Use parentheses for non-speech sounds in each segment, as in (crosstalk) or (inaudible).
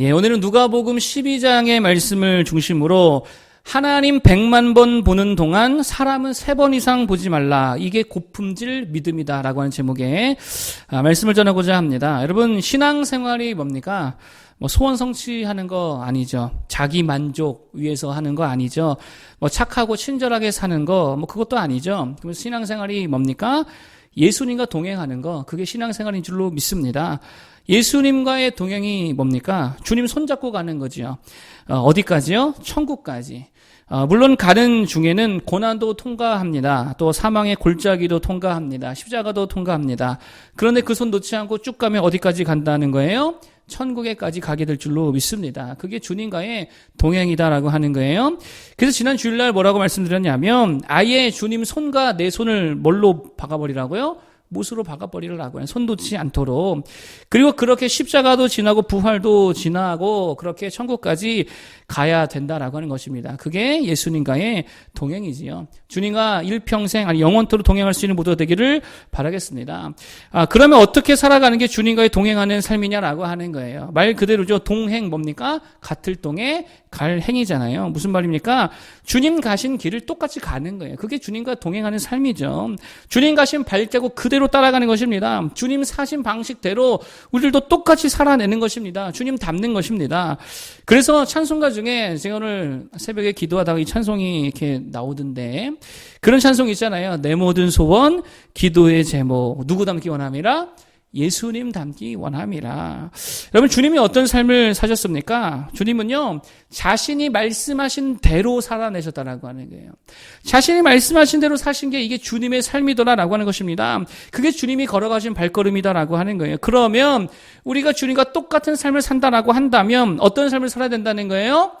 예, 오늘은 누가복음 12장의 말씀을 중심으로 하나님 100만 번 보는 동안 사람은 3번 이상 보지 말라. 이게 고품질 믿음이다. 라고 하는 제목의 아, 말씀을 전하고자 합니다. 여러분, 신앙생활이 뭡니까? 뭐 소원 성취하는 거 아니죠. 자기 만족 위해서 하는 거 아니죠. 뭐 착하고 친절하게 사는 거, 뭐 그것도 아니죠. 그럼 신앙생활이 뭡니까? 예수님과 동행하는 거, 그게 신앙생활인 줄로 믿습니다. 예수님과의 동행이 뭡니까? 주님 손잡고 가는 거지요. 어, 디까지요 천국까지. 어, 물론 가는 중에는 고난도 통과합니다. 또 사망의 골짜기도 통과합니다. 십자가도 통과합니다. 그런데 그 손 놓지 않고 쭉 가면 어디까지 간다는 거예요? 천국에까지 가게 될 줄로 믿습니다. 그게 주님과의 동행이다라고 하는 거예요. 그래서 지난 주일날 뭐라고 말씀드렸냐면 아예 주님 손과 내 손을 뭘로 박아버리라고요? 못으로 박아버리라고 해요. 손 놓지 않도록. 그리고 그렇게 십자가도 지나고 부활도 지나고 그렇게 천국까지 가야 된다라고 하는 것입니다. 그게 예수님과의 동행이지요. 주님과 일평생 아니 영원토록 동행할 수 있는 모두가 되기를 바라겠습니다. 아, 그러면 어떻게 살아가는 게 주님과의 동행하는 삶이냐라고 하는 거예요. 말 그대로죠. 동행 뭡니까? 같을 동에 갈 행이잖아요. 무슨 말입니까? 주님 가신 길을 똑같이 가는 거예요. 그게 주님과 동행하는 삶이죠. 주님 가신 발자국 그대로 따라가는 것입니다. 주님 사신 방식대로 우리들도 똑같이 살아내는 것입니다. 주님 닮는 것입니다. 그래서 찬송가 중에 제가 오늘 새벽에 기도하다가 이 찬송이 이렇게 나오던데 그런 찬송 있잖아요. 내 모든 소원, 기도의 제목, 누구 닮기 원함이라? 예수님 닮기 원함이라. 여러분, 주님이 어떤 삶을 사셨습니까? 주님은요, 자신이 말씀하신 대로 살아내셨다라고 하는 거예요. 자신이 말씀하신 대로 사신 게 이게 주님의 삶이더라라고 하는 것입니다. 그게 주님이 걸어가신 발걸음이다라고 하는 거예요. 그러면 우리가 주님과 똑같은 삶을 산다라고 한다면 어떤 삶을 살아야 된다는 거예요?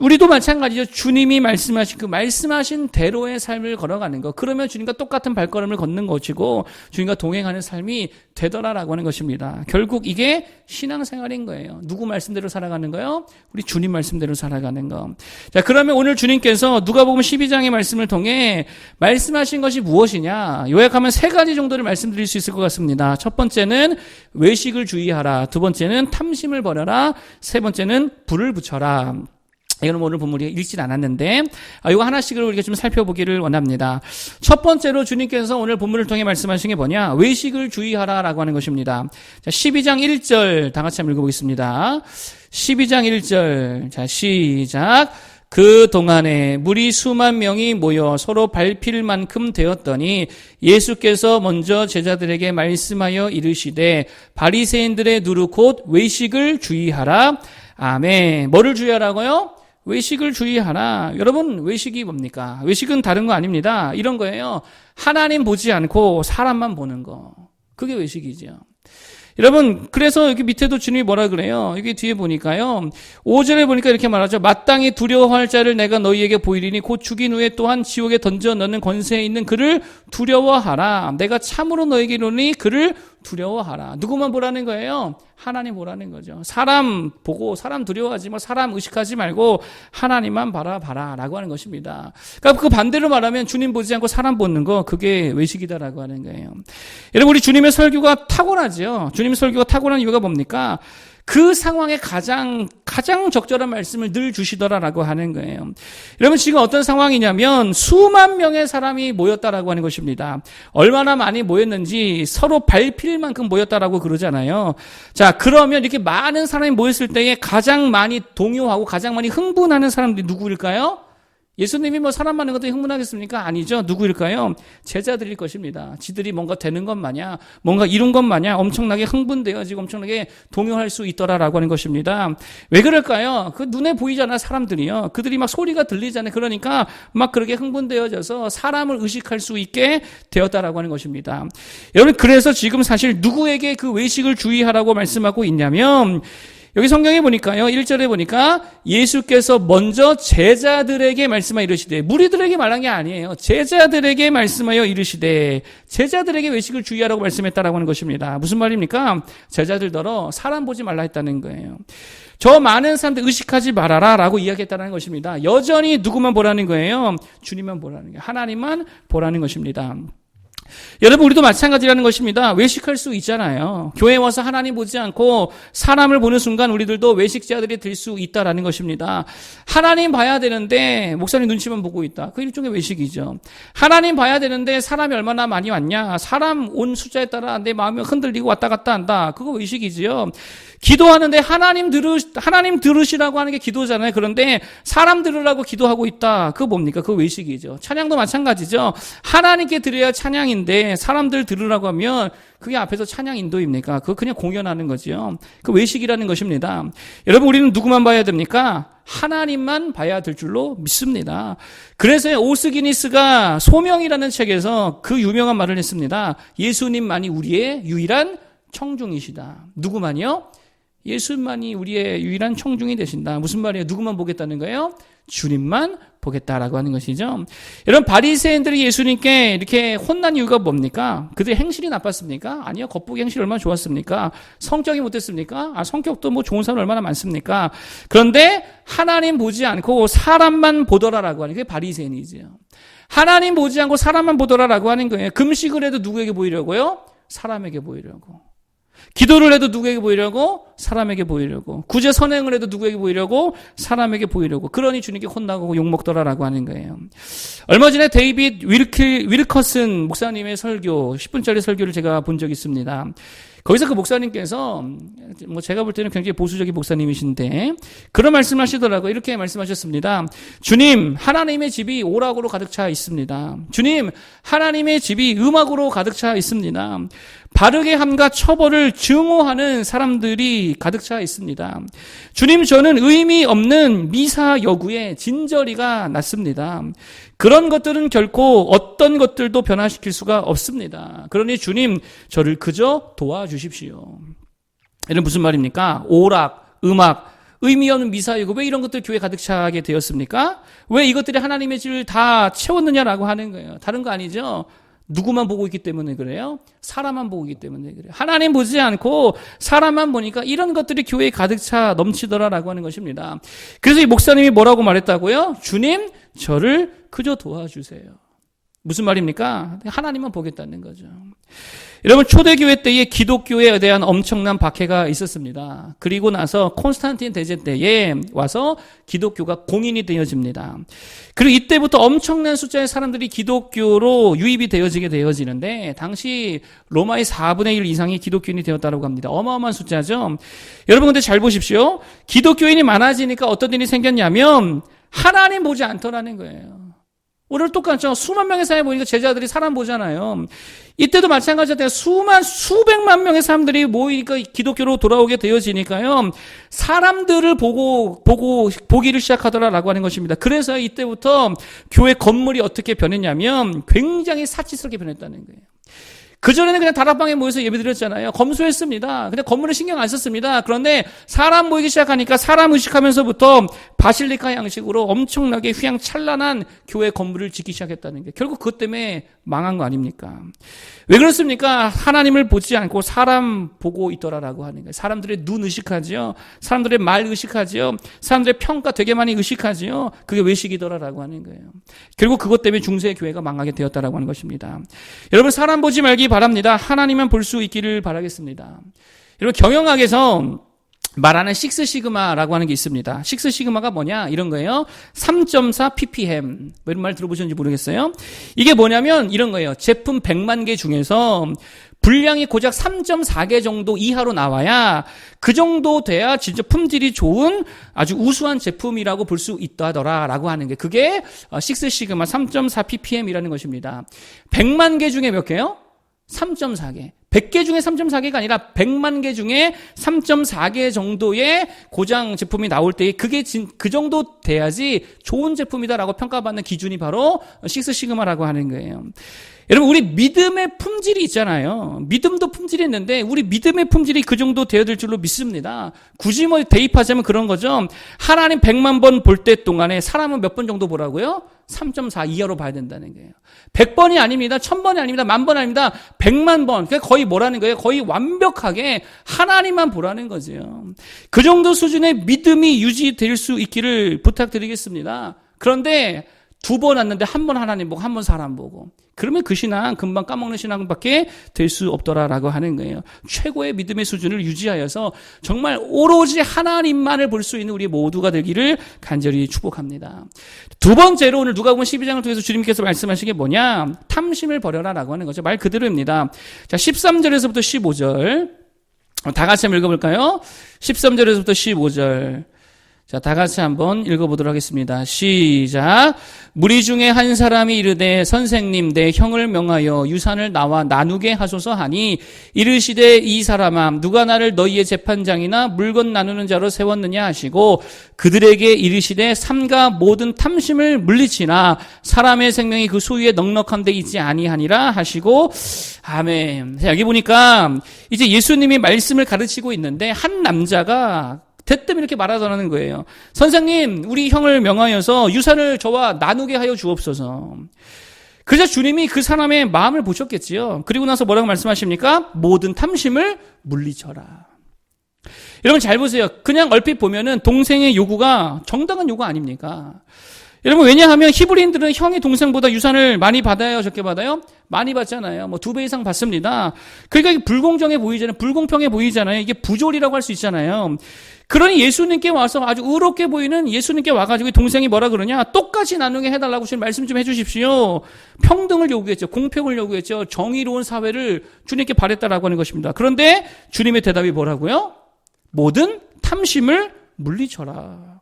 우리도 마찬가지죠. 주님이 말씀하신 그 말씀하신 대로의 삶을 걸어가는 거. 그러면 주님과 똑같은 발걸음을 걷는 것이고 주님과 동행하는 삶이 되더라라고 하는 것입니다. 결국 이게 신앙생활인 거예요. 누구 말씀대로 살아가는 거요? 우리 주님 말씀대로 살아가는 거. 자, 그러면 오늘 주님께서 누가복음 12장의 말씀을 통해 말씀하신 것이 무엇이냐? 요약하면 세 가지 정도를 말씀드릴 수 있을 것 같습니다. 첫 번째는 외식을 주의하라. 두 번째는 탐심을 버려라. 세 번째는 불을 붙여라. 이거는 오늘 본문이 읽진 않았는데 아, 이거 하나씩을 우리가 좀 살펴보기를 원합니다. 첫 번째로 주님께서 오늘 본문을 통해 말씀하신 게 뭐냐? 외식을 주의하라라고 하는 것입니다. 자, 12장 1절 다 같이 한번 읽어보겠습니다. 12장 1절 자 시작 그 동안에 무리 수만 명이 모여 서로 밟힐 만큼 되었더니 예수께서 먼저 제자들에게 말씀하여 이르시되 바리새인들의 누르 곧 외식을 주의하라. 아멘. 뭐를 주의하라고요? 외식을 주의하라. 여러분, 외식이 뭡니까? 외식은 다른 거 아닙니다. 이런 거예요. 하나님 보지 않고 사람만 보는 거. 그게 외식이죠. 여러분, 그래서 여기 밑에도 주님이 뭐라 그래요? 여기 뒤에 보니까요. 5절에 보니까 이렇게 말하죠. 마땅히 두려워할 자를 내가 너희에게 보이리니 곧 죽인 후에 또한 지옥에 던져 넣는 권세에 있는 그를 두려워하라. 내가 참으로 너에게 이르니 그를 두려워하라. 누구만 보라는 거예요? 하나님 보라는 거죠. 사람 보고 사람 두려워하지 말, 사람 의식하지 말고 하나님만 바라봐라. 라고 하는 것입니다. 그러니까 그 반대로 말하면 주님 보지 않고 사람 보는 거, 그게 외식이다라고 하는 거예요. 여러분, 우리 주님의 설교가 탁월하죠? 주님 설교가 탁월한 이유가 뭡니까? 그 상황에 가장 가장 적절한 말씀을 늘 주시더라라고 하는 거예요. 여러분 지금 어떤 상황이냐면 수만 명의 사람이 모였다라고 하는 것입니다. 얼마나 많이 모였는지 서로 밟힐 만큼 모였다라고 그러잖아요. 자, 그러면 이렇게 많은 사람이 모였을 때에 가장 많이 동요하고 가장 많이 흥분하는 사람들이 누구일까요? 예수님이 뭐 사람 많은 것도 흥분하겠습니까? 아니죠. 누구일까요? 제자들일 것입니다. 지들이 뭔가 되는 것 마냥, 뭔가 이룬 것 마냥 엄청나게 흥분되어 지금 엄청나게 동요할 수 있더라라고 하는 것입니다. 왜 그럴까요? 그 눈에 보이잖아, 사람들이요. 그들이 막 소리가 들리잖아요. 그러니까 막 그렇게 흥분되어져서 사람을 의식할 수 있게 되었다라고 하는 것입니다. 여러분, 그래서 지금 사실 누구에게 그 외식을 주의하라고 말씀하고 있냐면, 여기 성경에 보니까요, 1절에 보니까 예수께서 먼저 제자들에게 말씀하여 이르시되, 무리들에게 말한 게 아니에요. 제자들에게 말씀하여 이르시되, 제자들에게 외식을 주의하라고 말씀했다라고 하는 것입니다. 무슨 말입니까? 제자들더러 사람 보지 말라 했다는 거예요. 저 많은 사람들 의식하지 말아라 라고 이야기했다는 것입니다. 여전히 누구만 보라는 거예요? 주님만 보라는 거예요. 하나님만 보라는 것입니다. 여러분 우리도 마찬가지라는 것입니다. 외식할 수 있잖아요. 교회 와서 하나님 보지 않고 사람을 보는 순간 우리들도 외식자들이 될 수 있다라는 것입니다. 하나님 봐야 되는데 목사님 눈치만 보고 있다. 그 일종의 외식이죠. 하나님 봐야 되는데 사람이 얼마나 많이 왔냐. 사람 온 숫자에 따라 내 마음이 흔들리고 왔다 갔다 한다. 그거 외식이지요. 기도하는데 하나님 들으 하나님 들으시라고 하는 게 기도잖아요. 그런데 사람 들으라고 기도하고 있다. 그거 뭡니까? 그 외식이죠. 찬양도 마찬가지죠. 하나님께 드려야 찬양인데 사람들 들으라고 하면 그게 앞에서 찬양 인도입니까? 그거 그냥 공연하는 거지요. 그 외식이라는 것입니다. 여러분 우리는 누구만 봐야 됩니까? 하나님만 봐야 될 줄로 믿습니다. 그래서 오스 기니스가 소명이라는 책에서 그 유명한 말을 했습니다. 예수님만이 우리의 유일한 청중이시다. 누구만요? 예수만이 우리의 유일한 청중이 되신다. 무슨 말이에요? 누구만 보겠다는 거예요? 주님만 보겠다라고 하는 것이죠. 여러분 바리새인들이 예수님께 이렇게 혼난 이유가 뭡니까? 그들의 행실이 나빴습니까? 아니요. 겉보기 행실이 얼마나 좋았습니까? 성격이 못됐습니까? 아, 성격도 뭐 좋은 사람 얼마나 많습니까? 그런데 하나님 보지 않고 사람만 보더라라고 하는 게 바리새인이지요. 하나님 보지 않고 사람만 보더라라고 하는 거예요. 금식을 해도 누구에게 보이려고요? 사람에게 보이려고. 기도를 해도 누구에게 보이려고? 사람에게 보이려고. 구제 선행을 해도 누구에게 보이려고? 사람에게 보이려고. 그러니 주님께 혼나고 욕먹더라라고 하는 거예요. 얼마 전에 데이빗 위르키, 위르커슨 목사님의 설교, 10분짜리 설교를 제가 본 적이 있습니다. 거기서 그 목사님께서 뭐 제가 볼 때는 굉장히 보수적인 목사님이신데 그런 말씀 하시더라고요. 이렇게 말씀하셨습니다. 주님, 하나님의 집이 오락으로 가득 차 있습니다. 주님, 하나님의 집이 음악으로 가득 차 있습니다. 바르게 함과 처벌을 증오하는 사람들이 가득 차 있습니다. 주님, 저는 의미 없는 미사 여구에 진저리가 났습니다. 그런 것들은 결코 어떤 것들도 변화시킬 수가 없습니다. 그러니 주님, 저를 그저 도와주십시오. 이런 무슨 말입니까? 오락, 음악, 의미 없는 미사이고 왜 이런 것들 교회 가득 차게 되었습니까? 왜 이것들이 하나님의 질을 다 채웠느냐라고 하는 거예요. 다른 거 아니죠? 누구만 보고 있기 때문에 그래요? 사람만 보고 있기 때문에 그래요. 하나님 보지 않고 사람만 보니까 이런 것들이 교회에 가득 차 넘치더라라고 하는 것입니다. 그래서 이 목사님이 뭐라고 말했다고요? 주님, 저를 그저 도와주세요. 무슨 말입니까? 하나님만 보겠다는 거죠. 여러분 초대교회 때에 기독교에 대한 엄청난 박해가 있었습니다. 그리고 나서 콘스탄틴 대제 때에 와서 기독교가 공인이 되어집니다. 그리고 이때부터 엄청난 숫자의 사람들이 기독교로 유입이 되어지게 되어지는데 당시 로마의 4분의 1 이상이 기독교인이 되었다고 합니다. 어마어마한 숫자죠. 여러분 근데 잘 보십시오. 기독교인이 많아지니까 어떤 일이 생겼냐면 하나님 보지 않더라는 거예요. 오늘 똑같죠. 수만 명의 사람이 보니까 제자들이 사람 보잖아요. 이때도 마찬가지였대요. 수만, 수백만 명의 사람들이 모이니까 기독교로 돌아오게 되어지니까요. 사람들을 보고, 보고, 보기를 시작하더라라고 하는 것입니다. 그래서 이때부터 교회 건물이 어떻게 변했냐면 굉장히 사치스럽게 변했다는 거예요. 그전에는 그냥 다락방에 모여서 예배 드렸잖아요. 검소했습니다. 근데 건물에 신경 안 썼습니다. 그런데 사람 모이기 시작하니까 사람 의식하면서부터 바실리카 양식으로 엄청나게 휘황찬란한 교회 건물을 짓기 시작했다는 게 결국 그것 때문에 망한 거 아닙니까? 왜 그렇습니까? 하나님을 보지 않고 사람 보고 있더라라고 하는 거예요. 사람들의 눈 의식하지요. 사람들의 말 의식하지요. 사람들의 평가 되게 많이 의식하지요. 그게 외식이더라라고 하는 거예요. 결국 그것 때문에 중세 교회가 망하게 되었다라고 하는 것입니다. 여러분 사람 보지 말기 바랍니다. 하나님만 볼 수 있기를 바라겠습니다. 여러분 경영학에서 말하는 식스 시그마라고 하는 게 있습니다. 식스 시그마가 뭐냐? 이런 거예요. 3.4 ppm. 뭐 이런 말 들어보셨는지 모르겠어요. 이게 뭐냐면 이런 거예요. 제품 100만 개 중에서 분량이 고작 3.4개 정도 이하로 나와야 그 정도 돼야 진짜 품질이 좋은 아주 우수한 제품이라고 볼 수 있다더라라고 하는 게 그게 식스 시그마 3.4 ppm이라는 것입니다. 100만 개 중에 몇 개요? 3.4개. 100개 중에 3.4개가 아니라 100만 개 중에 3.4개 정도의 고장 제품이 나올 때 그게 진, 그 정도 돼야지 좋은 제품이다라고 평가받는 기준이 바로 식스 시그마라고 하는 거예요. 여러분 우리 믿음의 품질이 있잖아요. 믿음도 품질이 있는데 우리 믿음의 품질이 그 정도 되어야 줄로 믿습니다. 굳이 뭐 대입하자면 그런 거죠. 하나님 100만 번 볼 때 동안에 사람은 몇 번 정도 보라고요? 3.4 이하로 봐야 된다는 거예요. 100번이 아닙니다. 1000번이 아닙니다. 만번 아닙니다. 100만 번. 그게 거의 뭐라는 거예요? 거의 완벽하게 하나님만 보라는 거죠. 그 정도 수준의 믿음이 유지될 수 있기를 부탁드리겠습니다. 그런데 두 번 왔는데 한 번 하나님 보고 한 번 사람 보고 그러면 그 신앙 금방 까먹는 신앙밖에 될 수 없더라라고 하는 거예요. 최고의 믿음의 수준을 유지하여서 정말 오로지 하나님만을 볼 수 있는 우리 모두가 되기를 간절히 축복합니다. 두 번째로 오늘 누가 보면 12장을 통해서 주님께서 말씀하신 게 뭐냐? 탐심을 버려라라고 하는 거죠. 말 그대로입니다. 자, 13절에서부터 15절. 다 같이 한번 읽어볼까요? 13절에서부터 15절. 자, 다 같이 한번 읽어보도록 하겠습니다. 시작. 무리 중에 한 사람이 이르되 선생님 내 형을 명하여 유산을 나와 나누게 하소서 하니 이르시되 이 사람아 누가 나를 너희의 재판장이나 물건 나누는 자로 세웠느냐 하시고 그들에게 이르시되 삼가 모든 탐심을 물리치나 사람의 생명이 그 소유에 넉넉한 데 있지 아니하니라 하시고 아멘. 자, 여기 보니까 이제 예수님이 말씀을 가르치고 있는데 한 남자가 대뜸 이렇게 말하더라는 거예요. 선생님, 우리 형을 명하여서 유산을 저와 나누게 하여 주옵소서. 그래서 주님이 그 사람의 마음을 보셨겠지요. 그리고 나서 뭐라고 말씀하십니까? 모든 탐심을 물리쳐라. 여러분 잘 보세요. 그냥 얼핏 보면은 동생의 요구가 정당한 요구 아닙니까? 여러분 왜냐하면 히브리인들은 형이 동생보다 유산을 많이 받아요, 적게 받아요? 많이 받잖아요. 뭐 두 배 이상 받습니다. 그러니까 불공정해 보이잖아요. 불공평해 보이잖아요. 이게 부조리라고 할 수 있잖아요. 그러니 예수님께 와서 아주 의롭게 보이는 예수님께 와가지고 동생이 뭐라 그러냐? 똑같이 나누게 해달라고 주님 말씀 좀 해주십시오. 평등을 요구했죠. 공평을 요구했죠. 정의로운 사회를 주님께 바랬다라고 하는 것입니다. 그런데 주님의 대답이 뭐라고요? 모든 탐심을 물리쳐라.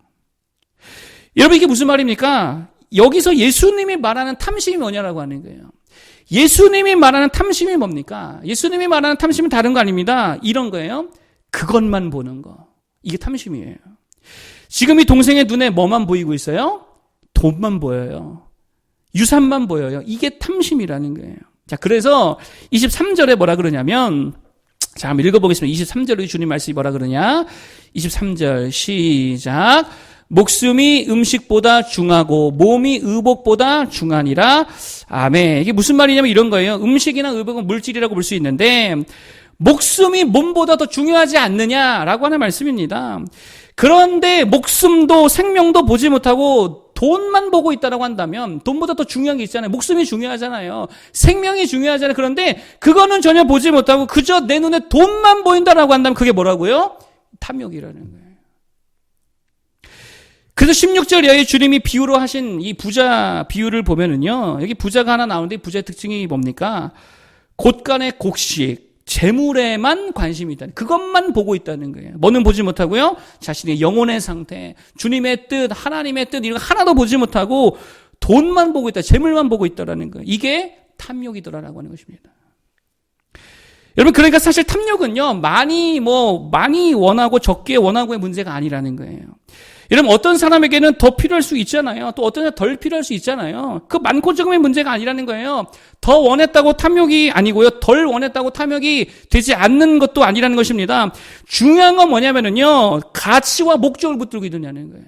여러분 이게 무슨 말입니까? 여기서 예수님이 말하는 탐심이 뭐냐라고 하는 거예요. 예수님이 말하는 탐심이 뭡니까? 예수님이 말하는 탐심은 다른 거 아닙니다. 이런 거예요. 그것만 보는 거. 이게 탐심이에요. 지금 이 동생의 눈에 뭐만 보이고 있어요? 돈만 보여요. 유산만 보여요. 이게 탐심이라는 거예요. 자, 그래서 23절에 뭐라 그러냐면, 자, 한번 읽어보겠습니다. 23절에 주님 말씀이 뭐라 그러냐? 23절, 시작. 목숨이 음식보다 중하고 몸이 의복보다 중하니라. 아멘. 이게 무슨 말이냐면 이런 거예요. 음식이나 의복은 물질이라고 볼 수 있는데 목숨이 몸보다 더 중요하지 않느냐라고 하는 말씀입니다. 그런데 목숨도 생명도 보지 못하고 돈만 보고 있다라고 한다면 돈보다 더 중요한 게 있잖아요. 목숨이 중요하잖아요. 생명이 중요하잖아요. 그런데 그거는 전혀 보지 못하고 그저 내 눈에 돈만 보인다라고 한다면 그게 뭐라고요? 탐욕이라는 거예요. 그래서 16절 이하에 주님이 비유로 하신 이 부자 비유를 보면은요. 여기 부자가 하나 나오는데 부자의 특징이 뭡니까? 곳간의 곡식, 재물에만 관심이 있다는 그것만 보고 있다는 거예요. 뭐는 보지 못하고요. 자신의 영혼의 상태, 주님의 뜻, 하나님의 뜻 이런 거 하나도 보지 못하고 돈만 보고 있다, 재물만 보고 있다라는 거예요. 이게 탐욕이더라라고 하는 것입니다. 여러분 그러니까 사실 탐욕은요 많이 뭐 많이 원하고 적게 원하고의 문제가 아니라는 거예요. 여러분 어떤 사람에게는 더 필요할 수 있잖아요. 또 어떤 사람 덜 필요할 수 있잖아요. 그 많고 적음의 문제가 아니라는 거예요. 더 원했다고 탐욕이 아니고요. 덜 원했다고 탐욕이 되지 않는 것도 아니라는 것입니다. 중요한 건 뭐냐면은요. 가치와 목적을 붙들고 있느냐는 거예요.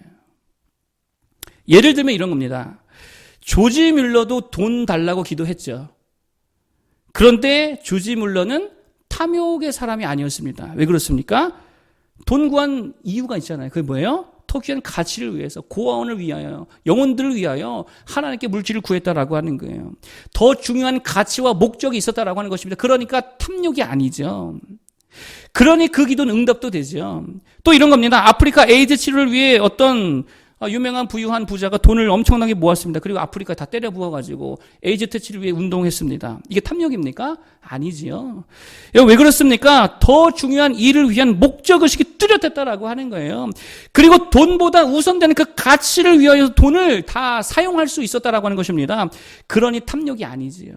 예를 들면 이런 겁니다. 조지 뮬러도 돈 달라고 기도했죠. 그런데 조지 뮬러는 탐욕의 사람이 아니었습니다. 왜 그렇습니까? 돈 구한 이유가 있잖아요. 그게 뭐예요? 더 귀한 가치를 위해서, 고아원을 위하여, 영혼들을 위하여 하나님께 물질을 구했다라고 하는 거예요. 더 중요한 가치와 목적이 있었다라고 하는 것입니다. 그러니까 탐욕이 아니죠. 그러니 그 기도는 응답도 되죠. 또 이런 겁니다. 아프리카 에이즈 치료를 위해 어떤 아, 유명한 부유한 부자가 돈을 엄청나게 모았습니다. 그리고 아프리카 다 때려 부어가지고 에이즈 퇴치를 위해 운동했습니다. 이게 탐욕입니까? 아니지요. 왜 그렇습니까? 더 중요한 일을 위한 목적의식이 뚜렷했다라고 하는 거예요. 그리고 돈보다 우선되는 그 가치를 위하여 돈을 다 사용할 수 있었다라고 하는 것입니다. 그러니 탐욕이 아니지요.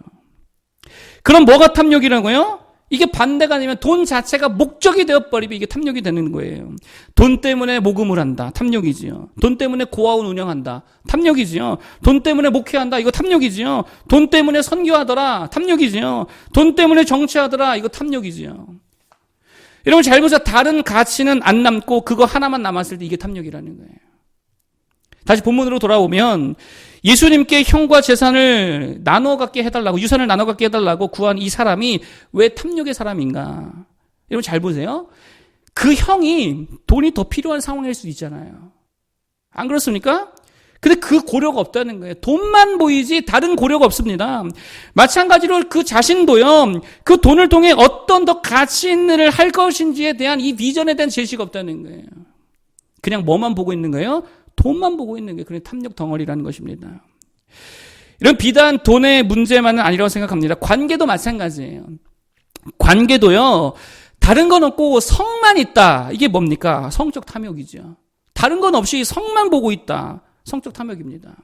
그럼 뭐가 탐욕이라고요? 이게 반대가 아니면 돈 자체가 목적이 되어버리면 이게 탐욕이 되는 거예요. 돈 때문에 모금을 한다. 탐욕이지요. 돈 때문에 고아원 운영한다. 탐욕이지요. 돈 때문에 목회한다. 이거 탐욕이지요. 돈 때문에 선교하더라. 탐욕이지요. 돈 때문에 정치하더라. 이거 탐욕이지요. 여러분 잘 보세요. 다른 가치는 안 남고 그거 하나만 남았을 때 이게 탐욕이라는 거예요. 다시 본문으로 돌아오면 예수님께 형과 재산을 나눠 갖게 해달라고, 유산을 나눠 갖게 해달라고 구한 이 사람이 왜 탐욕의 사람인가? 여러분 잘 보세요. 그 형이 돈이 더 필요한 상황일 수도 있잖아요. 안 그렇습니까? 근데 그 고려가 없다는 거예요. 돈만 보이지 다른 고려가 없습니다. 마찬가지로 그 자신도요, 그 돈을 통해 어떤 더 가치 있는 일을 할 것인지에 대한 이 비전에 대한 제시가 없다는 거예요. 그냥 뭐만 보고 있는 거예요? 돈만 보고 있는 게 그런 탐욕 덩어리라는 것입니다. 이런 비단 돈의 문제만은 아니라고 생각합니다. 관계도 마찬가지예요. 관계도요, 다른 건 없고 성만 있다. 이게 뭡니까? 성적 탐욕이죠. 다른 건 없이 성만 보고 있다. 성적 탐욕입니다.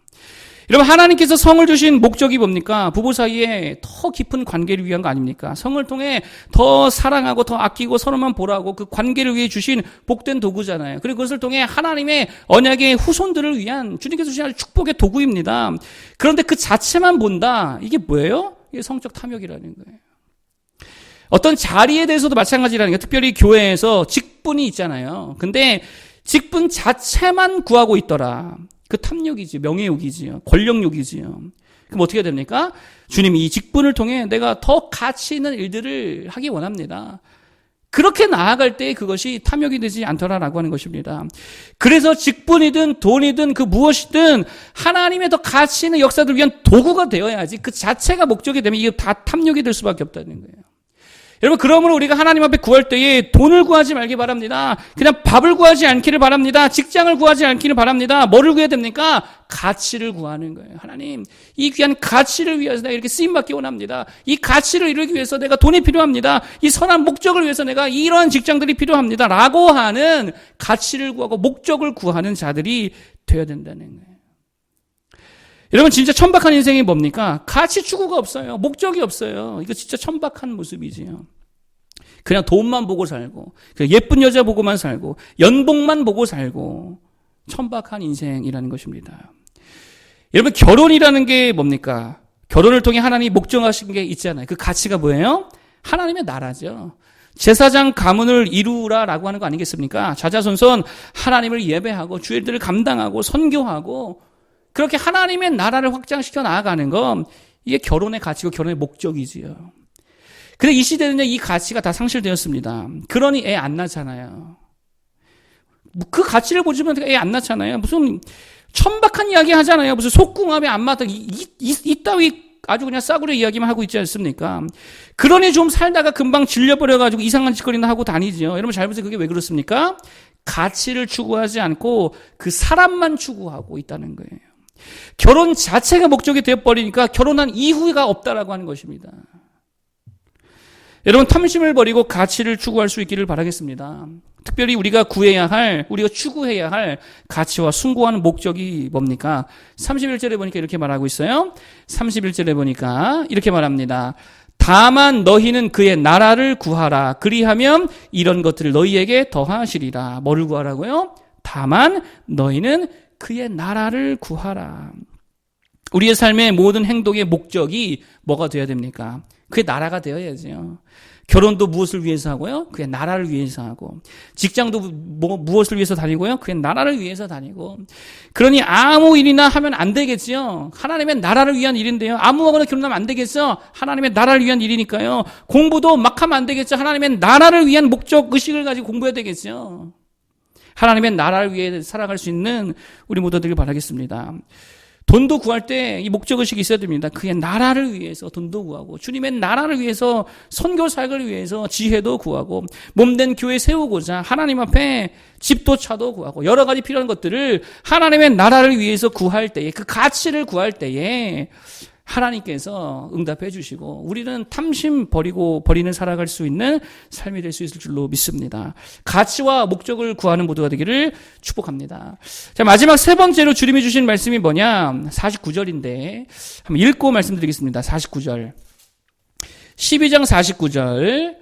여러분 하나님께서 성을 주신 목적이 뭡니까? 부부 사이에 더 깊은 관계를 위한 거 아닙니까? 성을 통해 더 사랑하고 더 아끼고 서로만 보라고 그 관계를 위해 주신 복된 도구잖아요. 그리고 그것을 통해 하나님의 언약의 후손들을 위한 주님께서 주신 축복의 도구입니다. 그런데 그 자체만 본다. 이게 뭐예요? 이게 성적 탐욕이라는 거예요. 어떤 자리에 대해서도 마찬가지라는 게 특별히 교회에서 직분이 있잖아요. 근데 직분 자체만 구하고 있더라. 그 탐욕이지, 명예욕이지요. 권력욕이지요. 그럼 어떻게 됩니까? 주님이 이 직분을 통해 내가 더 가치 있는 일들을 하기 원합니다. 그렇게 나아갈 때 그것이 탐욕이 되지 않더라라고 하는 것입니다. 그래서 직분이든 돈이든 그 무엇이든 하나님의 더 가치 있는 역사를 위한 도구가 되어야지 그 자체가 목적이 되면 이게 다 탐욕이 될 수밖에 없다는 거예요. 여러분, 그러므로 우리가 하나님 앞에 구할 때에 돈을 구하지 말기 바랍니다. 그냥 밥을 구하지 않기를 바랍니다. 직장을 구하지 않기를 바랍니다. 뭐를 구해야 됩니까? 가치를 구하는 거예요. 하나님, 이 귀한 가치를 위해서 내가 이렇게 쓰임받기 원합니다. 이 가치를 이루기 위해서 내가 돈이 필요합니다. 이 선한 목적을 위해서 내가 이러한 직장들이 필요합니다. 라고 하는 가치를 구하고 목적을 구하는 자들이 되어야 된다는 거예요. 여러분 진짜 천박한 인생이 뭡니까? 가치 추구가 없어요. 목적이 없어요. 이거 진짜 천박한 모습이지요. 그냥 돈만 보고 살고, 예쁜 여자 보고만 살고, 연봉만 보고 살고, 천박한 인생이라는 것입니다. 여러분, 결혼이라는 게 뭡니까? 결혼을 통해 하나님이 목정하신 게 있잖아요. 그 가치가 뭐예요? 하나님의 나라죠. 제사장 가문을 이루라라고 하는 거 아니겠습니까? 자자손손 하나님을 예배하고 주일들을 감당하고 선교하고 그렇게 하나님의 나라를 확장시켜 나아가는 건 이게 결혼의 가치고 결혼의 목적이지요. 근데 이 시대는 이 가치가 다 상실되었습니다. 그러니 애 안 낳잖아요. 뭐그 가치를 보지만 애안 낳잖아요. 무슨 천박한 이야기 하잖아요. 무슨 속궁합에 안 맞다. 이, 이, 이따위 아주 그냥 싸구려 이야기만 하고 있지 않습니까? 그러니 좀 살다가 금방 질려버려가지고 이상한 짓거리나 하고 다니죠. 여러분 잘 보세요. 그게 왜 그렇습니까? 가치를 추구하지 않고 그 사람만 추구하고 있다는 거예요. 결혼 자체가 목적이 되어버리니까 결혼한 이후가 없다라고 하는 것입니다. 여러분 탐심을 버리고 가치를 추구할 수 있기를 바라겠습니다. 특별히 우리가 구해야 할, 우리가 추구해야 할 가치와 숭고하는 목적이 뭡니까? 31절에 보니까 이렇게 말하고 있어요. 31절에 보니까 이렇게 말합니다. 다만 너희는 그의 나라를 구하라. 그리하면 이런 것들을 너희에게 더하시리라. 뭐를 구하라고요? 다만 너희는 그의 나라를 구하라. 우리의 삶의 모든 행동의 목적이 뭐가 되어야 됩니까? 그의 나라가 되어야죠. 결혼도 무엇을 위해서 하고요? 그의 나라를 위해서 하고. 직장도 뭐, 무엇을 위해서 다니고요? 그의 나라를 위해서 다니고. 그러니 아무 일이나 하면 안 되겠지요. 하나님의 나라를 위한 일인데요. 아무거나 결혼하면 안 되겠어. 하나님의 나라를 위한 일이니까요. 공부도 막 하면 안 되겠죠. 하나님의 나라를 위한 목적, 의식을 가지고 공부해야 되겠죠. 하나님의 나라를 위해 살아갈 수 있는 우리 모두들을 바라겠습니다. 돈도 구할 때 이 목적의식이 있어야 됩니다. 그의 나라를 위해서 돈도 구하고, 주님의 나라를 위해서 선교 사역을 위해서 지혜도 구하고, 몸된 교회 세우고자 하나님 앞에 집도 차도 구하고, 여러 가지 필요한 것들을 하나님의 나라를 위해서 구할 때에, 그 가치를 구할 때에, 하나님께서 응답해 주시고 우리는 탐심 버리고 버리는 살아갈 수 있는 삶이 될 수 있을 줄로 믿습니다. 가치와 목적을 구하는 모두가 되기를 축복합니다. 자, 마지막 세 번째로 주님이 주신 말씀이 뭐냐? 49절인데 한번 읽고 말씀드리겠습니다. 49절. 12장 49절.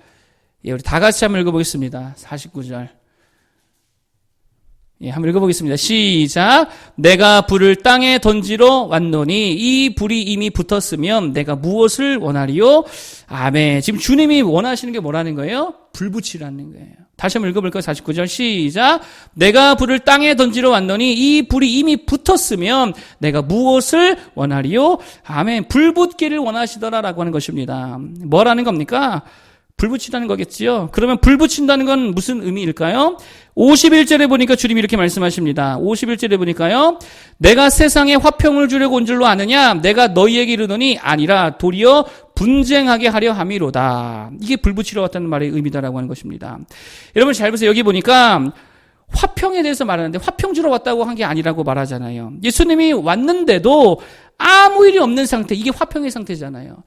예, 우리 다 같이 한번 읽어 보겠습니다. 49절. 예, 한번 읽어보겠습니다. 시작. 내가 불을 땅에 던지러 왔노니 이 불이 이미 붙었으면 내가 무엇을 원하리요? 아멘. 지금 주님이 원하시는 게 뭐라는 거예요? 불 붙이라는 거예요. 다시 한번 읽어볼까요? 49절 시작. 내가 불을 땅에 던지러 왔노니 이 불이 이미 붙었으면 내가 무엇을 원하리요? 아멘. 불 붙기를 원하시더라라고 하는 것입니다. 뭐라는 겁니까? 불 붙이다는 거겠지요. 그러면 불 붙인다는 건 무슨 의미일까요? 51절에 보니까 주님이 이렇게 말씀하십니다. 51절에 보니까요. 내가 세상에 화평을 주려고 온 줄로 아느냐? 내가 너희에게 이르노니 아니라 도리어 분쟁하게 하려 함이로다. 이게 불붙이러 왔다는 말의 의미다라고 하는 것입니다. 여러분 잘 보세요. 여기 보니까 화평에 대해서 말하는데 화평 주러 왔다고 한 게 아니라고 말하잖아요. 예수님이 왔는데도 아무 일이 없는 상태, 이게 화평의 상태잖아요.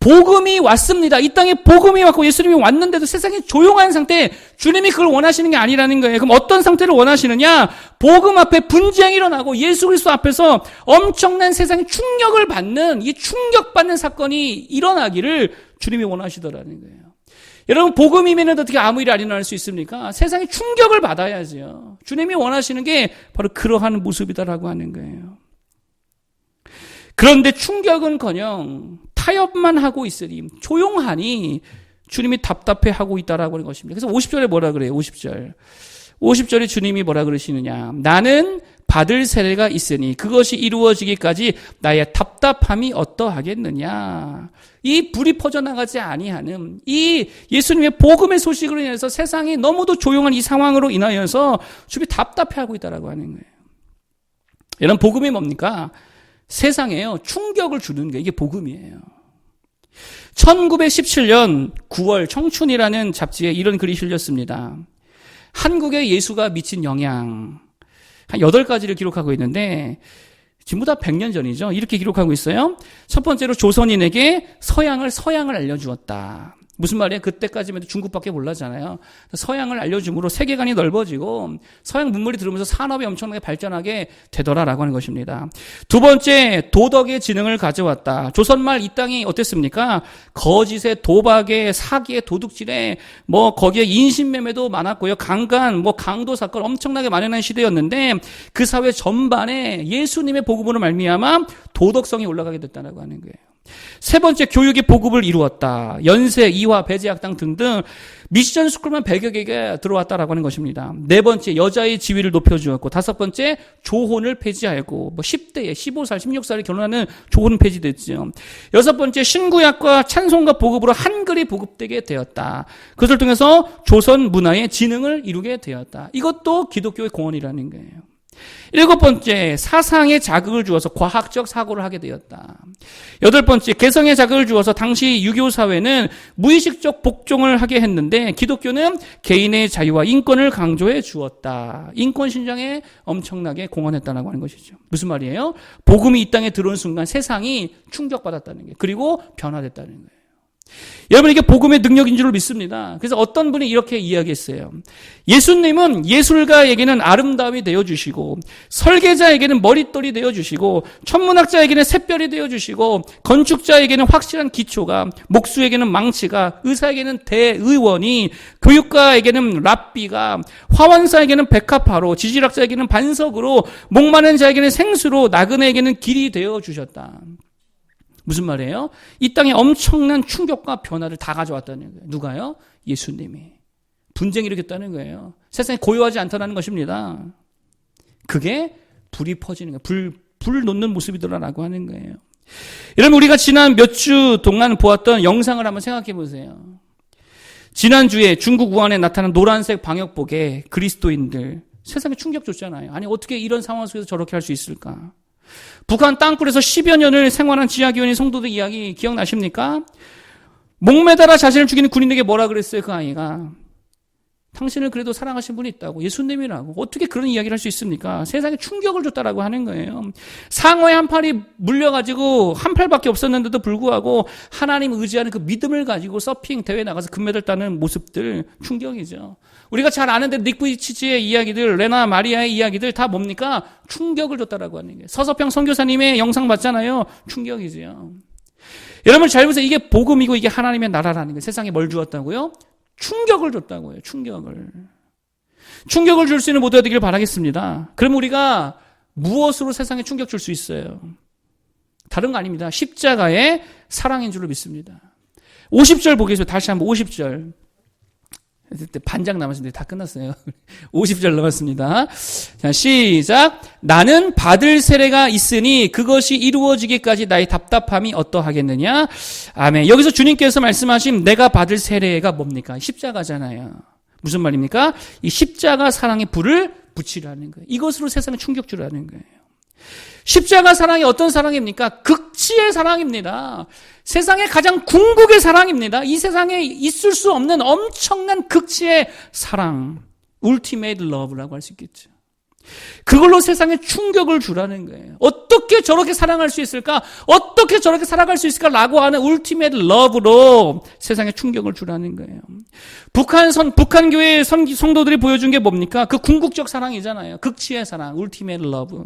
복음이 왔습니다. 이 땅에 복음이 왔고 예수님이 왔는데도 세상이 조용한 상태, 주님이 그걸 원하시는 게 아니라는 거예요. 그럼 어떤 상태를 원하시느냐? 복음 앞에 분쟁이 일어나고 예수 그리스도 앞에서 엄청난 세상의 충격을 받는 이 충격받는 사건이 일어나기를 주님이 원하시더라는 거예요. 여러분 복음이면 어떻게 아무 일이 안 일어날 수 있습니까? 세상에 충격을 받아야죠. 주님이 원하시는 게 바로 그러한 모습이다라고 하는 거예요. 그런데 충격은커녕 타협만 하고 있으니 조용하니 주님이 답답해 하고 있다라고 하는 것입니다. 그래서 50절에 뭐라 그래요? 50절. 50절에 주님이 뭐라 그러시느냐? 나는 받을 세례가 있으니 그것이 이루어지기까지 나의 답답함이 어떠하겠느냐? 이 불이 퍼져나가지 아니하는 이 예수님의 복음의 소식으로 인해서 세상이 너무도 조용한 이 상황으로 인하여서 주님이 답답해하고 있다라고 하는 거예요. 여러분 복음이 뭡니까? 세상에요 충격을 주는 게 이게 복음이에요. 1917년 9월 청춘이라는 잡지에 이런 글이 실렸습니다. 한국에 예수가 미친 영향. 한 8가지를 기록하고 있는데, 전부 다 100년 전이죠. 이렇게 기록하고 있어요. 첫 번째로 조선인에게 서양을, 서양을 알려주었다. 무슨 말이에요? 그때까지만 해도 중국밖에 몰랐잖아요. 서양을 알려줌으로 세계관이 넓어지고 서양 문물이 들으면서 산업이 엄청나게 발전하게 되더라라고 하는 것입니다. 두 번째, 도덕의 지능을 가져왔다. 조선말 이 땅이 어땠습니까? 거짓에 도박에 사기에 도둑질에 뭐 거기에 인신매매도 많았고요. 강간, 뭐 강도 사건 엄청나게 만연한 시대였는데 그 사회 전반에 예수님의 복음으로 말미암아 도덕성이 올라가게 됐다라고 하는 거예요. 세 번째 교육의 보급을 이루었다. 연세, 이화, 배제학당 등등 미션 스쿨만 100여 개가 들어왔다라고 하는 것입니다. 네 번째 여자의 지위를 높여주었고 다섯 번째 조혼을 폐지하였고 뭐 10대에 15살, 16살에 결혼하는 조혼은 폐지됐죠. 여섯 번째 신구약과 찬송과 보급으로 한글이 보급되게 되었다. 그것을 통해서 조선 문화의 진흥을 이루게 되었다. 이것도 기독교의 공헌이라는 거예요. 일곱 번째, 사상의 자극을 주어서 과학적 사고를 하게 되었다. 여덟 번째, 개성의 자극을 주어서 당시 유교 사회는 무의식적 복종을 하게 했는데 기독교는 개인의 자유와 인권을 강조해 주었다. 인권 신장에 엄청나게 공헌했다고 하는 것이죠. 무슨 말이에요? 복음이 이 땅에 들어온 순간 세상이 충격받았다는 게 그리고 변화됐다는 거예요. 여러분 이게 복음의 능력인 줄 믿습니다. 그래서 어떤 분이 이렇게 이야기했어요. 예수님은 예술가에게는 아름다움이 되어 주시고 설계자에게는 머릿돌이 되어 주시고 천문학자에게는 샛별이 되어 주시고 건축자에게는 확실한 기초가 목수에게는 망치가 의사에게는 대의원이 교육가에게는 랍비가 화원사에게는 백합화로 지질학자에게는 반석으로 목마른 자에게는 생수로 나그네에게는 길이 되어 주셨다. 무슨 말이에요? 이 땅에 엄청난 충격과 변화를 다 가져왔다는 거예요. 누가요? 예수님이. 분쟁이 일으켰다는 거예요. 세상에 고요하지 않다는 것입니다. 그게 불이 퍼지는 거예요. 불, 불 놓는 모습이더라라고 하는 거예요. 여러분, 우리가 지난 몇 주 동안 보았던 영상을 한번 생각해 보세요. 지난주에 중국 우한에 나타난 노란색 방역복에 그리스도인들 세상에 충격 줬잖아요. 아니, 어떻게 이런 상황 속에서 저렇게 할 수 있을까? 북한 땅굴에서 10여 년을 생활한 지하기원의 성도들 이야기 기억나십니까? 목매달아 자신을 죽이는 군인에게 뭐라 그랬어요, 그 아이가? 당신을 그래도 사랑하신 분이 있다고. 예수님이라고. 어떻게 그런 이야기를 할 수 있습니까? 세상에 충격을 줬다라고 하는 거예요. 상어의 한 팔이 물려가지고 한 팔밖에 없었는데도 불구하고 하나님 의지하는 그 믿음을 가지고 서핑 대회 나가서 금메달 따는 모습들 충격이죠. 우리가 잘 아는데 닉부이치즈의 이야기들, 레나 마리아의 이야기들 다 뭡니까? 충격을 줬다라고 하는 게. 서서평 선교사님의 영상 봤잖아요. 충격이죠. 여러분 잘 보세요. 이게 복음이고 이게 하나님의 나라라는 거예요. 세상에 뭘 주었다고요? 충격을 줬다고요. 충격을. 충격을 줄 수 있는 모두가 되기를 바라겠습니다. 그럼 우리가 무엇으로 세상에 충격 줄 수 있어요? 다른 거 아닙니다. 십자가의 사랑인 줄로 믿습니다. 50절 보겠습니다. 다시 한번 50절. 반장 남았는데 다 끝났어요. (laughs) 50절 남았습니다. 자, 시작. 나는 받을 세례가 있으니 그것이 이루어지기까지 나의 답답함이 어떠하겠느냐? 아멘. 여기서 주님께서 말씀하신 내가 받을 세례가 뭡니까? 십자가잖아요. 무슨 말입니까? 이 십자가 사랑의 불을 붙이라는 거예요. 이것으로 세상을 충격 주라는 거예요. 십자가 사랑이 어떤 사랑입니까? 극치의 사랑입니다. 세상의 가장 궁극의 사랑입니다. 이 세상에 있을 수 없는 엄청난 극치의 사랑. ultimate love라고 할 수 있겠죠. 그걸로 세상에 충격을 주라는 거예요. 어떻게 저렇게 사랑할 수 있을까? 어떻게 저렇게 살아갈 수 있을까 라고 하는 울티메트 러브로 세상에 충격을 주라는 거예요. 북한 선 북한 교회 선 성도들이 보여준 게 뭡니까? 그 궁극적 사랑이잖아요. 극치의 사랑, 울티메트 러브.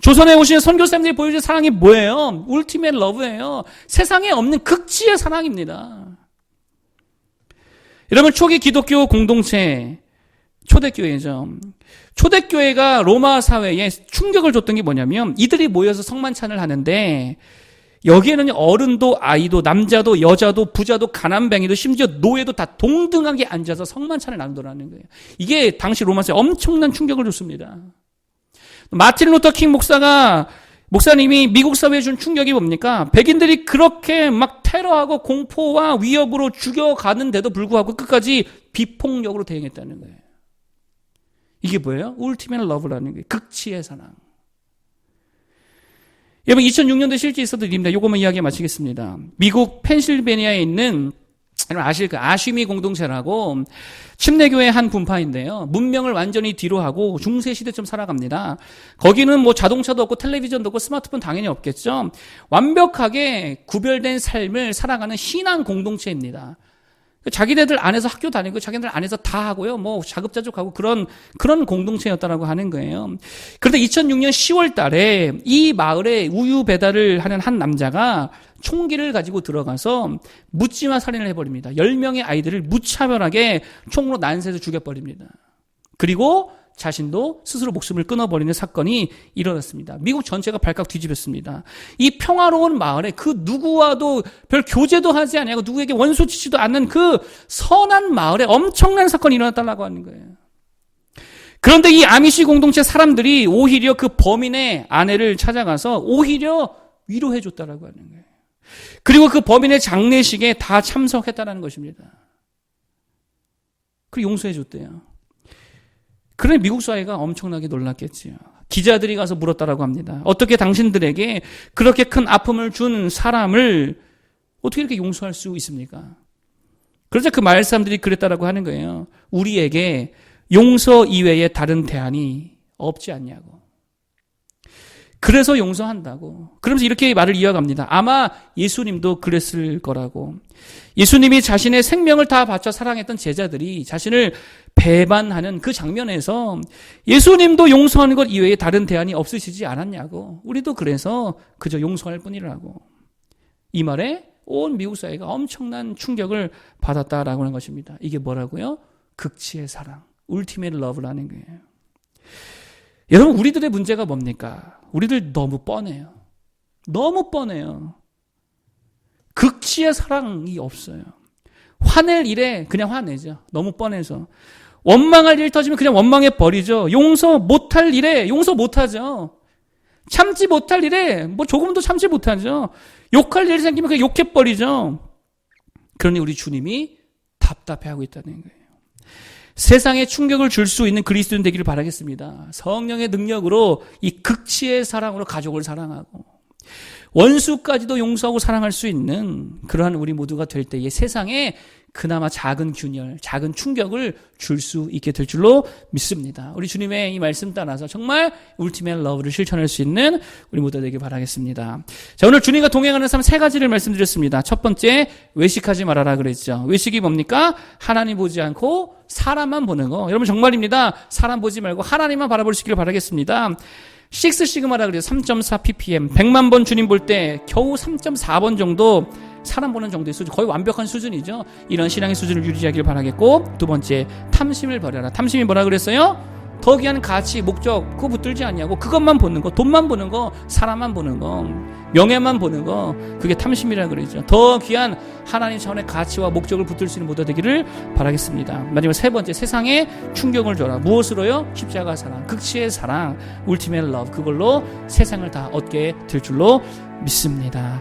조선에 오신 선교사님들이 보여준 사랑이 뭐예요? 울티메트 러브예요. 세상에 없는 극치의 사랑입니다. 여러분 초기 기독교 공동체 초대교회죠. 초대교회가 로마 사회에 충격을 줬던 게 뭐냐면 이들이 모여서 성만찬을 하는데 여기에는 어른도 아이도 남자도 여자도 부자도 가난뱅이도 심지어 노예도 다 동등하게 앉아서 성만찬을 나누더라는 거예요. 이게 당시 로마 사회에 엄청난 충격을 줬습니다. 마틴 루터 킹 목사가 목사님이 미국 사회에 준 충격이 뭡니까? 백인들이 그렇게 막 테러하고 공포와 위협으로 죽여가는데도 불구하고 끝까지 비폭력으로 대응했다는 거예요. 이게 뭐예요? 울티메트 러브라는 게 극치의 사랑. 여러분 2006년도 실제 있었던 일입니다. 이것만 이야기 마치겠습니다. 미국 펜실베니아에 있는 여러분 아실 그 아쉬미 공동체라고 침례교회 한 분파인데요. 문명을 완전히 뒤로 하고 중세 시대쯤 살아갑니다. 거기는 뭐 자동차도 없고 텔레비전도 없고 스마트폰 당연히 없겠죠. 완벽하게 구별된 삶을 살아가는 신앙 공동체입니다. 자기네들 안에서 학교 다니고 자기네들 안에서 다 하고요. 뭐 자급자족하고 그런 그런 공동체였다라고 하는 거예요. 그런데 2006년 10월 달에 이 마을에 우유 배달을 하는 한 남자가 총기를 가지고 들어가서 묻지마 살인을 해 버립니다. 10명의 아이들을 무차별하게 총으로 난세해서 죽여 버립니다. 그리고 자신도 스스로 목숨을 끊어버리는 사건이 일어났습니다. 미국 전체가 발칵 뒤집혔습니다. 이 평화로운 마을에 그 누구와도 별 교제도 하지 아니하고 누구에게 원수치지도 않는 그 선한 마을에 엄청난 사건이 일어났다고 하는 거예요. 그런데 이 아미시 공동체 사람들이 오히려 그 범인의 아내를 찾아가서 오히려 위로해 줬다라고 하는 거예요. 그리고 그 범인의 장례식에 다 참석했다라는 것입니다. 그리고 용서해 줬대요. 그래 미국 사회가 엄청나게 놀랐겠지요. 기자들이 가서 물었다라고 합니다. 어떻게 당신들에게 그렇게 큰 아픔을 준 사람을 어떻게 이렇게 용서할 수 있습니까? 그러자 그 마을 사람들이 그랬다라고 하는 거예요. 우리에게 용서 이외에 다른 대안이 없지 않냐고. 그래서 용서한다고. 그러면서 이렇게 말을 이어갑니다. 아마 예수님도 그랬을 거라고. 예수님이 자신의 생명을 다 바쳐 사랑했던 제자들이 자신을 배반하는 그 장면에서 예수님도 용서하는 것 이외에 다른 대안이 없으시지 않았냐고. 우리도 그래서 그저 용서할 뿐이라고. 이 말에 온 미국 사회가 엄청난 충격을 받았다라고 하는 것입니다. 이게 뭐라고요? 극치의 사랑. 울티메트 러브라는 거예요. 여러분, 우리들의 문제가 뭡니까? 우리들 너무 뻔해요. 너무 뻔해요. 극치의 사랑이 없어요. 화낼 일에 그냥 화내죠. 너무 뻔해서. 원망할 일 터지면 그냥 원망해 버리죠. 용서 못할 일에 용서 못하죠. 참지 못할 일에 뭐 조금도 참지 못하죠. 욕할 일이 생기면 그냥 욕해 버리죠. 그러니 우리 주님이 답답해하고 있다는 거예요. 세상에 충격을 줄 수 있는 그리스도인 되기를 바라겠습니다. 성령의 능력으로 이 극치의 사랑으로 가족을 사랑하고 원수까지도 용서하고 사랑할 수 있는 그러한 우리 모두가 될 때에 세상에 그나마 작은 균열, 작은 충격을 줄 수 있게 될 줄로 믿습니다. 우리 주님의 이 말씀 따라서 정말 울티메트 러브를 실천할 수 있는 우리 모두 되길 바라겠습니다. 자, 오늘 주님과 동행하는 삶 세 가지를 말씀드렸습니다. 첫 번째, 외식하지 말아라 그랬죠. 외식이 뭡니까? 하나님 보지 않고 사람만 보는 거. 여러분 정말입니다. 사람 보지 말고 하나님만 바라볼 수 있기를 바라겠습니다. 6 시그마라 그래서 3.4 ppm. 100만 번 주님 볼 때 겨우 3.4번 정도 사람 보는 정도의 수준, 거의 완벽한 수준이죠. 이런 신앙의 수준을 유지하기를 바라겠고, 두 번째, 탐심을 버려라. 탐심이 뭐라 그랬어요? 더 귀한 가치, 목적, 그거 붙들지 않냐고. 그것만 보는 거, 돈만 보는 거, 사람만 보는 거, 명예만 보는 거, 그게 탐심이라 그러죠. 더 귀한 하나님 차원의 가치와 목적을 붙들 수 있는 모두 되기를 바라겠습니다. 마지막 세 번째, 세상에 충격을 줘라. 무엇으로요? 십자가 사랑, 극치의 사랑, 울티메트 러브. 그걸로 세상을 다 얻게 될 줄로 믿습니다.